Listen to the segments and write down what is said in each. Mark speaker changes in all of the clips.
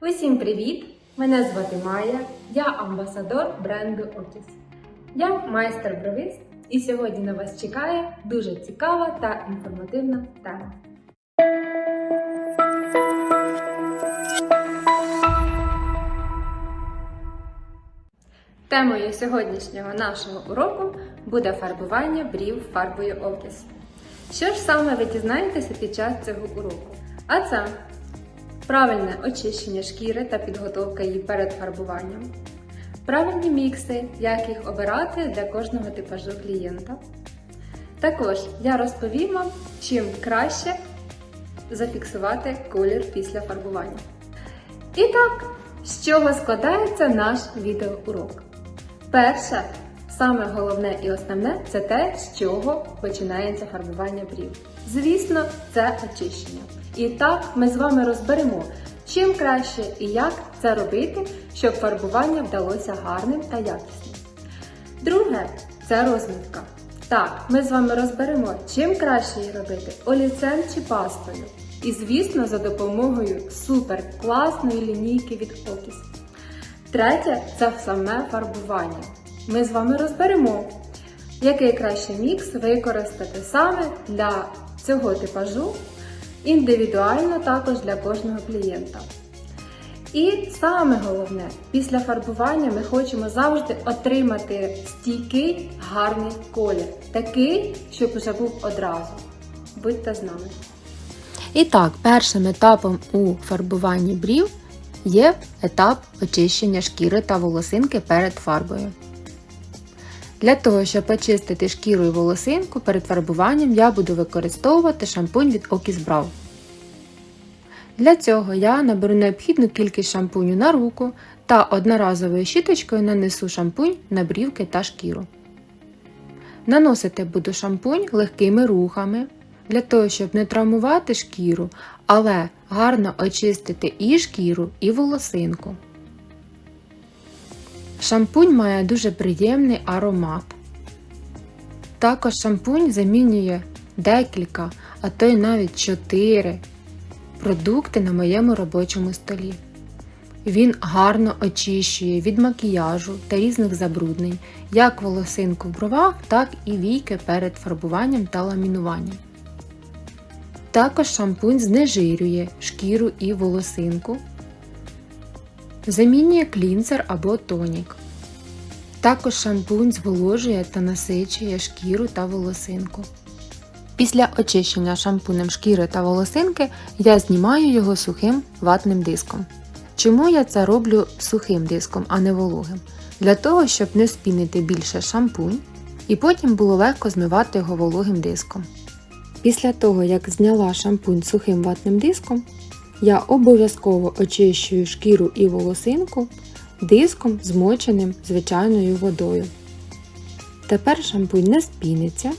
Speaker 1: Усім привіт! Мене звати Майя, я амбасадор бренду Otis. Я майстер бровист і сьогодні на вас чекає дуже цікава та інформативна тема. Темою сьогоднішнього нашого уроку буде фарбування брів фарбою Otis. Що ж саме ви дізнаєтеся під час цього уроку? А це правильне очищення шкіри та підготовка її перед фарбуванням, правильні мікси, як їх обирати для кожного типажу клієнта. Також я розповім вам, чим краще зафіксувати колір після фарбування. І так, з чого складається наш відеоурок? Перше, саме головне і основне це те, з чого починається фарбування брів. Звісно, це очищення. І так ми з вами розберемо, чим краще і як це робити, щоб фарбування вдалося гарним та якісним. Друге це розмітка. Так, ми з вами розберемо, чим краще її робити олівцем чи пастою. І, звісно, за допомогою супер класної лінійки від Otis. Третє це саме фарбування. Ми з вами розберемо, який краще мікс використати саме для цього типажу, індивідуально також для кожного клієнта. І саме головне, після фарбування ми хочемо завжди отримати стійкий гарний колір, такий, щоб вже був одразу. Будьте з нами.
Speaker 2: І так, першим етапом у фарбуванні брів є етап очищення шкіри та волосинки перед фарбою. Для того, щоб очистити шкіру і волосинку перед фарбуванням, я буду використовувати шампунь від Brow. Для цього я наберу необхідну кількість шампуню на руку та одноразовою щіточкою нанесу шампунь на брівки та шкіру. Наносити буду шампунь легкими рухами для того, щоб не травмувати шкіру, але гарно очистити і шкіру, і волосинку. Шампунь має дуже приємний аромат. Також шампунь замінює декілька, а то й навіть 4 продукти на моєму робочому столі. Він гарно очищує від макіяжу та різних забруднень як волосинку в бровах, так і війки перед фарбуванням та ламінуванням. Також шампунь знежирює шкіру і волосинку, замінює клінсер або тонік. Також шампунь зволожує та насичує шкіру та волосинку. Після очищення шампунем шкіри та волосинки я знімаю його сухим ватним диском. Чому я це роблю сухим диском, а не вологим? Для того, щоб не спінити більше шампунь і потім було легко змивати його вологим диском. Після того, як зняла шампунь сухим ватним диском, я обов'язково очищую шкіру і волосинку диском, змоченим звичайною водою. Тепер шампунь не спіниться,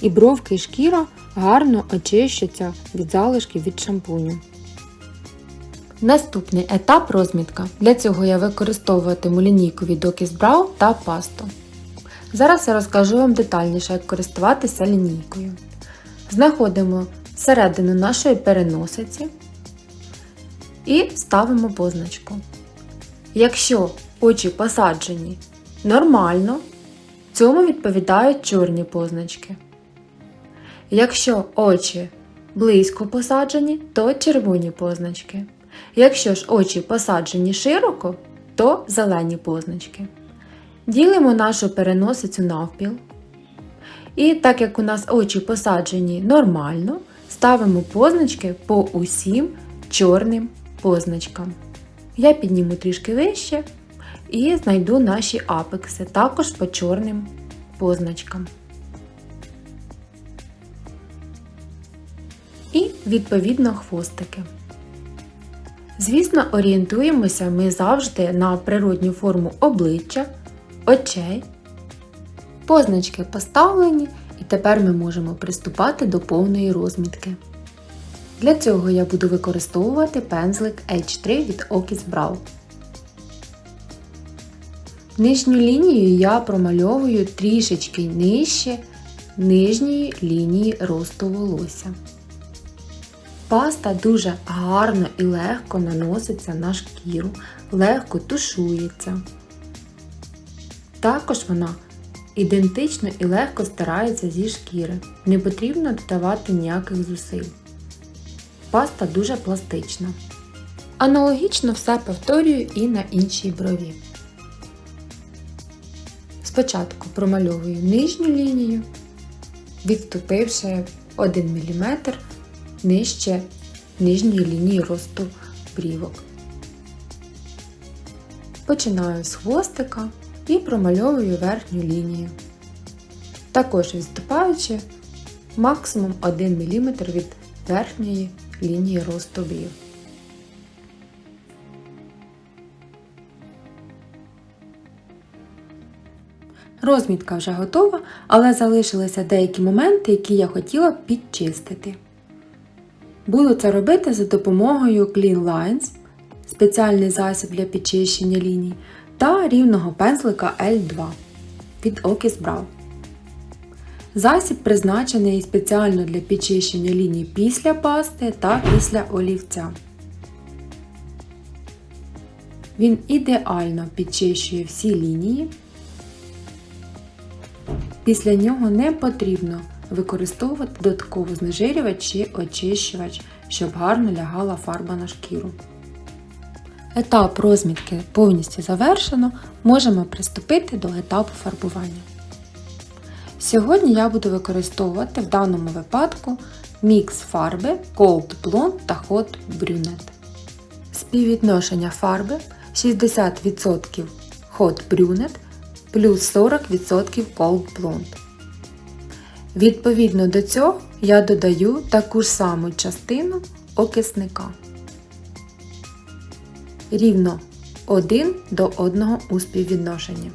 Speaker 2: і бровки і шкіра гарно очищаться від залишків від шампуню. Наступний етап розмітка. Для цього я використовуватиму лінійку від Okis Brow та пасту. Зараз я розкажу вам детальніше, як користуватися лінійкою. Знаходимо середину нашої переносиці і ставимо позначку. Якщо очі посаджені нормально, цьому відповідають чорні позначки. Якщо очі близько посаджені, то червоні позначки. Якщо ж очі посаджені широко, то зелені позначки. Ділимо нашу переносицю навпіл. І так як у нас очі посаджені нормально, ставимо позначки по усім чорним позначкам. Я підніму трішки вище і знайду наші апекси також по чорним позначкам. І відповідно хвостики. Звісно, орієнтуємося ми завжди на природню форму обличчя, очей. Позначки поставлені, і тепер ми можемо приступати до повної розмітки. Для цього я буду використовувати пензлик H3 від Okis Brow. Нижню лінію я промальовую трішечки нижче нижньої лінії росту волосся. Паста дуже гарно і легко наноситься на шкіру, легко тушується. Також вона ідентично і легко стирається зі шкіри. Не потрібно додавати ніяких зусиль. Паста дуже пластична. Аналогічно все повторюю і на іншій брові. Спочатку промальовую нижню лінію, відступивши 1 мм нижче нижньої лінії росту брівок. Починаю з хвостика і промальовую верхню лінію. Також відступаючи максимум 1 мм від верхньої лінії росту брів. Розмітка вже готова, але залишилися деякі моменти, які я хотіла підчистити. Буду це робити за допомогою Clean Lines, спеціальний засіб для підчищення ліній, та рівного пензлика L2 від Okis Brow. Засіб призначений спеціально для підчищення ліній після пасти та після олівця. Він ідеально підчищує всі лінії. Після нього не потрібно використовувати додатково знежирювач чи очищувач, щоб гарно лягала фарба на шкіру. Етап розмітки повністю завершено, можемо приступити до етапу фарбування. Сьогодні я буду використовувати в даному випадку мікс фарби Cold Blonde та Hot Brunette. Співвідношення фарби 60% Hot Brunette плюс 40% Cold Blonde. Відповідно до цього я додаю таку ж саму частину окисника. Рівно 1 до 1 у співвідношенні.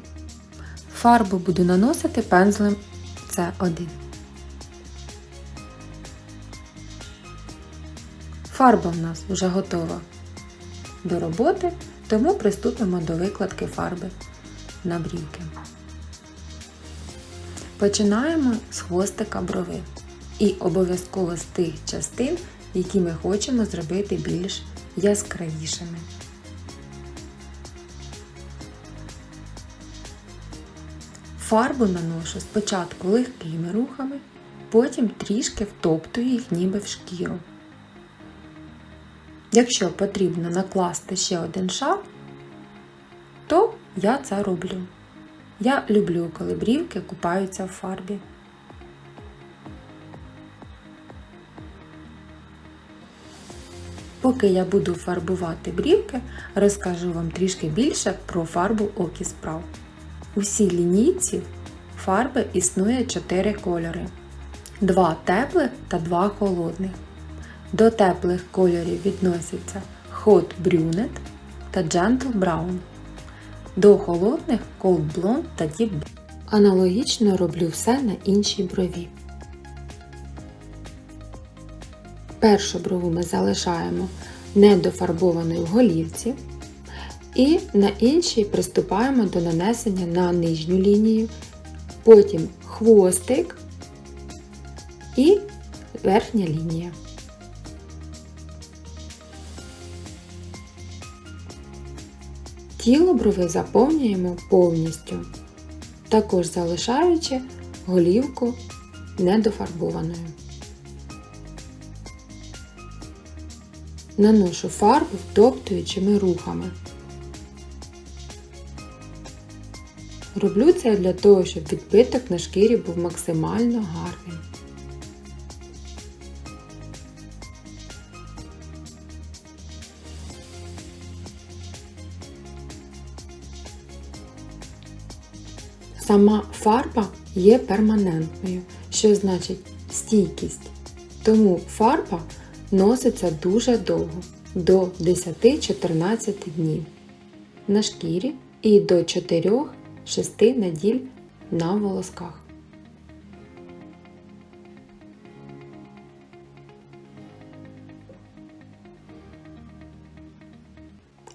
Speaker 2: Фарбу буду наносити пензлем С1. Фарба в нас вже готова до роботи, тому приступимо до викладки фарби на брівки. Починаємо з хвостика брови і обов'язково з тих частин, які ми хочемо зробити більш яскравішими. Фарбу наношу спочатку легкими рухами, потім трішки втоптую їх ніби в шкіру. Якщо потрібно накласти ще один шар, то я це роблю. Я люблю, коли брівки купаються в фарбі. Поки я буду фарбувати брівки, розкажу вам трішки більше про фарбу Окі Справ. У всій лінійці фарби існує 4 кольори: 2 теплих та 2 холодних. До теплих кольорів відносяться Hot Brunette та Gentle Brown. До холодних Cold Blonde та Deep Blonde. Аналогічно роблю все на іншій брові. Першу брову ми залишаємо недофарбованою в голівці. І на іншій приступаємо до нанесення на нижню лінію, потім хвостик і верхня лінія. Тіло брови заповнюємо повністю, також залишаючи голівку недофарбованою. Наношу фарбу втоптуючими рухами. Роблю це для того, щоб відбиток на шкірі був максимально гарним. Сама фарба є перманентною, що значить стійкість. Тому фарба носиться дуже довго до 10-14 днів на шкірі і до 4-6 неділь на волосках.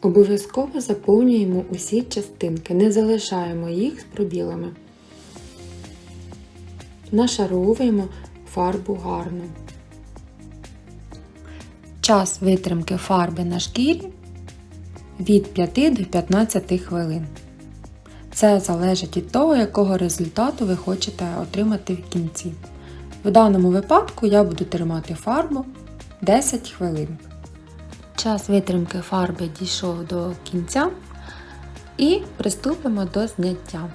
Speaker 2: Обов'язково заповнюємо усі частинки, не залишаємо їх з пробілами. Нашаровуємо фарбу гарно. Час витримки фарби на шкірі від 5 до 15 хвилин. Це залежить від того, якого результату ви хочете отримати в кінці. В даному випадку я буду тримати фарбу 10 хвилин. Час витримки фарби дійшов до кінця і приступимо до зняття.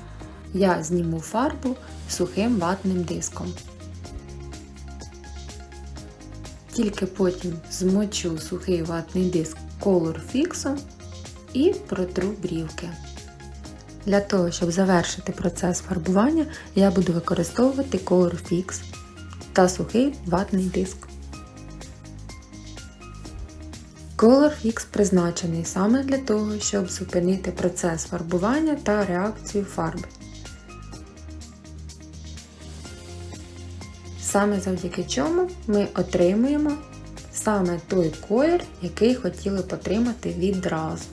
Speaker 2: Я зніму фарбу сухим ватним диском. Тільки потім змочу сухий ватний диск Color Fix і протру брівки. Для того, щоб завершити процес фарбування, я буду використовувати Color Fix та сухий ватний диск. Color Fix призначений саме для того, щоб зупинити процес фарбування та реакцію фарби. Саме завдяки чому ми отримуємо саме той колір, який хотіли б отримати відразу.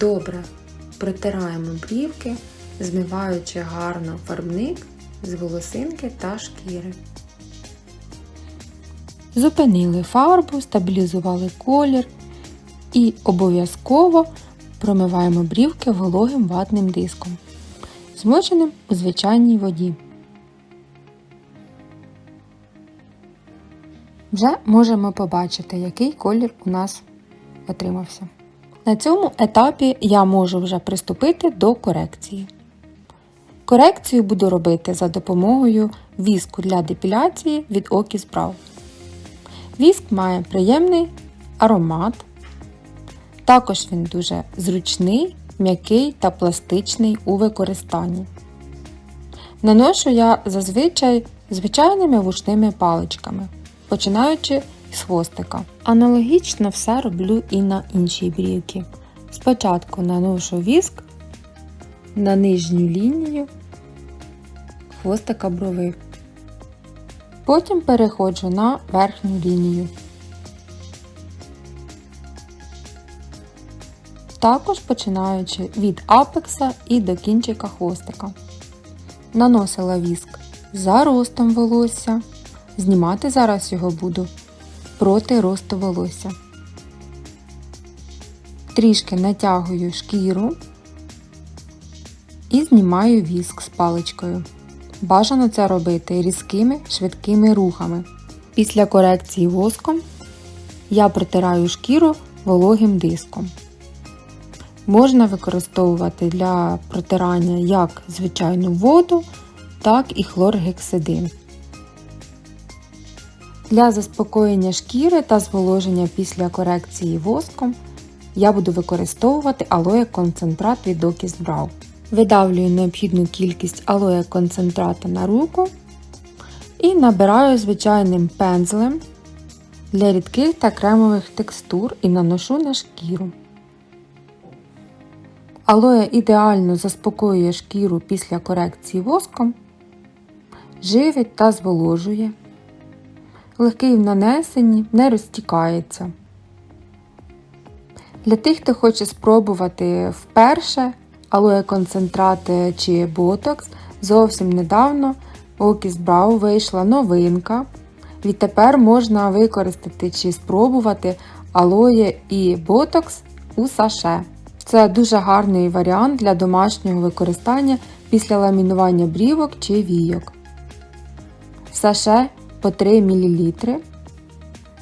Speaker 2: Добре протираємо брівки, змиваючи гарно фарбник з волосинки та шкіри. Зупинили фарбу, стабілізували колір і обов'язково промиваємо брівки вологим ватним диском, змоченим у звичайній воді. Вже можемо побачити, який колір у нас отримався. На цьому етапі я можу вже приступити до корекції. Корекцію буду робити за допомогою віску для депіляції від Okis Brow. Віск має приємний аромат. Також він дуже зручний, м'який та пластичний у використанні. Наношу я зазвичай звичайними вушними паличками, починаючи з хвостика. Аналогічно все роблю і на іншій брівці. Спочатку наношу віск на нижню лінію хвостика брови. Потім переходжу на верхню лінію. Також починаючи від апекса і до кінчика хвостика. Наносила віск за ростом волосся. Знімати зараз його буду проти росту волосся. Трішки натягую шкіру і знімаю віск з паличкою. Бажано це робити різкими швидкими рухами. Після корекції воском я протираю шкіру вологим диском. Можна використовувати для протирання як звичайну воду, так і хлоргексидин. Для заспокоєння шкіри та зволоження після корекції воском я буду використовувати алоє концентрат від Okis Brow. Видавлюю необхідну кількість алоє концентрата на руку і набираю звичайним пензлем для рідких та кремових текстур і наношу на шкіру. Алоє ідеально заспокоює шкіру після корекції воском, живить та зволожує. Легкий в нанесенні, не розтікається. Для тих, хто хоче спробувати вперше алоє концентрат чи ботокс, зовсім недавно у Brow вийшла новинка. Відтепер можна використати чи спробувати алоє і ботокс у саше. Це дуже гарний варіант для домашнього використання після ламінування брівок чи війок. В саше по 3 мл.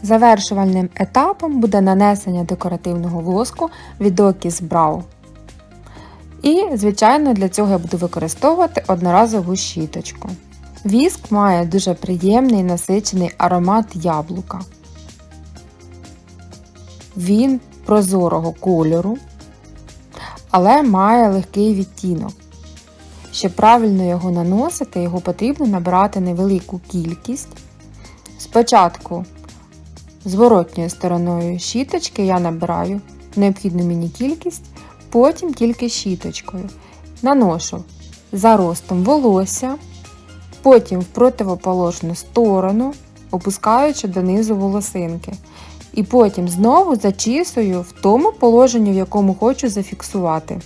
Speaker 2: Завершувальним етапом буде нанесення декоративного воску від Okis Brow. І, звичайно, для цього я буду використовувати одноразову щіточку. Віск має дуже приємний насичений аромат яблука. Він прозорого кольору, але має легкий відтінок. Щоб правильно його наносити, його потрібно набирати невелику кількість. Спочатку зворотньою стороною щіточки я набираю необхідну мені кількість, потім тільки щіточкою. Наношу за ростом волосся, потім в противоположну сторону, опускаючи донизу волосинки. І потім знову зачісую в тому положенні, в якому хочу зафіксувати.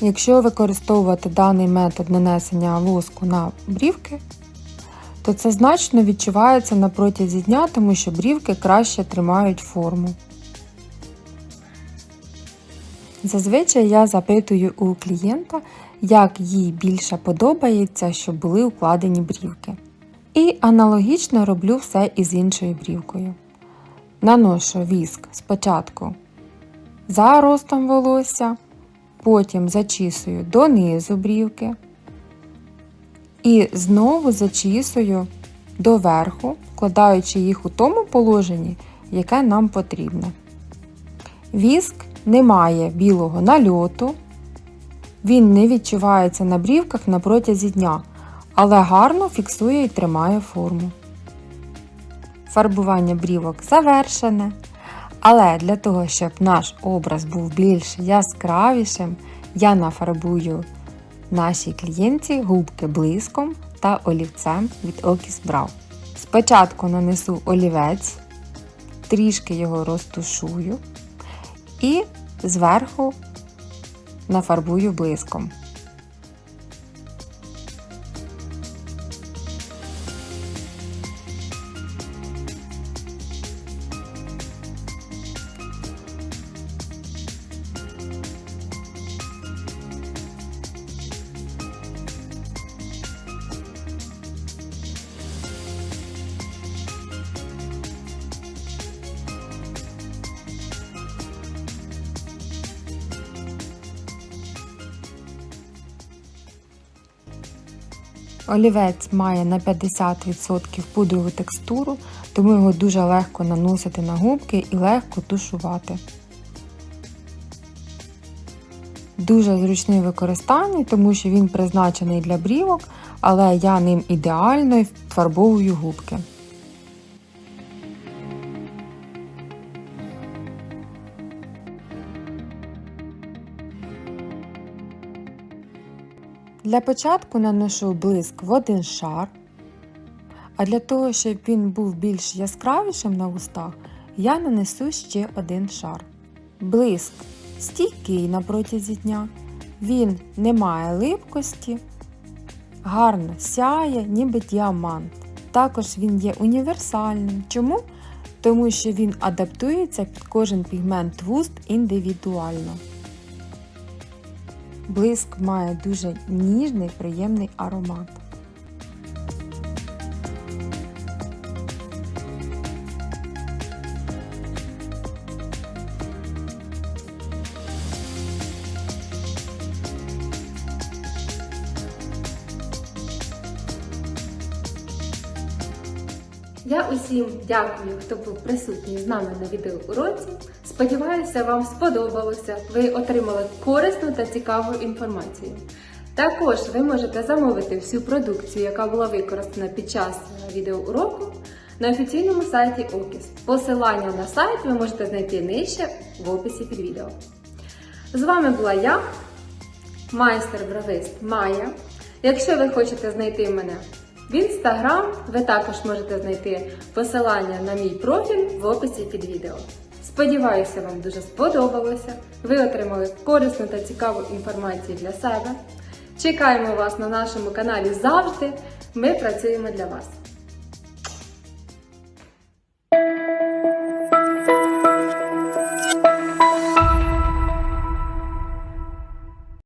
Speaker 2: Якщо використовувати даний метод нанесення воску на брівки, то це значно відчувається на протязі дня, тому що брівки краще тримають форму. Зазвичай я запитую у клієнта, як їй більше подобається, щоб були укладені брівки. І аналогічно роблю все із іншою брівкою. Наношу віск спочатку за ростом волосся, потім зачісую донизу брівки і знову зачісую доверху, вкладаючи їх у тому положенні, яке нам потрібно. Віск не має білого нальоту, він не відчувається на брівках на протязі дня, але гарно фіксує і тримає форму. Фарбування брівок завершене. Але для того, щоб наш образ був більш яскравішим, я нафарбую нашій клієнті губки блиском та олівцем від Okis Brow. Спочатку нанесу олівець, трішки його розтушую і зверху нафарбую блиском. Олівець має на 50% пудрову текстуру, тому його дуже легко наносити на губки і легко тушувати. Дуже зручний в використанні, тому що він призначений для брівок, але я ним ідеально фарбовую губки. Для початку наношу блиск в один шар, а для того, щоб він був більш яскравішим на вустах, я нанесу ще один шар. Блиск стійкий на протязі дня, він не має липкості, гарно сяє, ніби діамант. Також він є універсальним. Чому? Тому що він адаптується під кожен пігмент вуст індивідуально. Блиск має дуже ніжний, приємний аромат.
Speaker 1: Я усім дякую, хто був присутній з нами на відеоуроці. Сподіваюся, вам сподобалося. Ви отримали корисну та цікаву інформацію. Також ви можете замовити всю продукцію, яка була використана під час відеоуроку на офіційному сайті Окіс. Посилання на сайт ви можете знайти нижче в описі під відео. З вами була я, майстер-бровист Майя. Якщо ви хочете знайти мене в інстаграм, ви також можете знайти посилання на мій профіль в описі під відео. Сподіваюся, вам дуже сподобалося. Ви отримали корисну та цікаву інформацію для себе. Чекаємо вас на нашому каналі завжди. Ми працюємо для вас.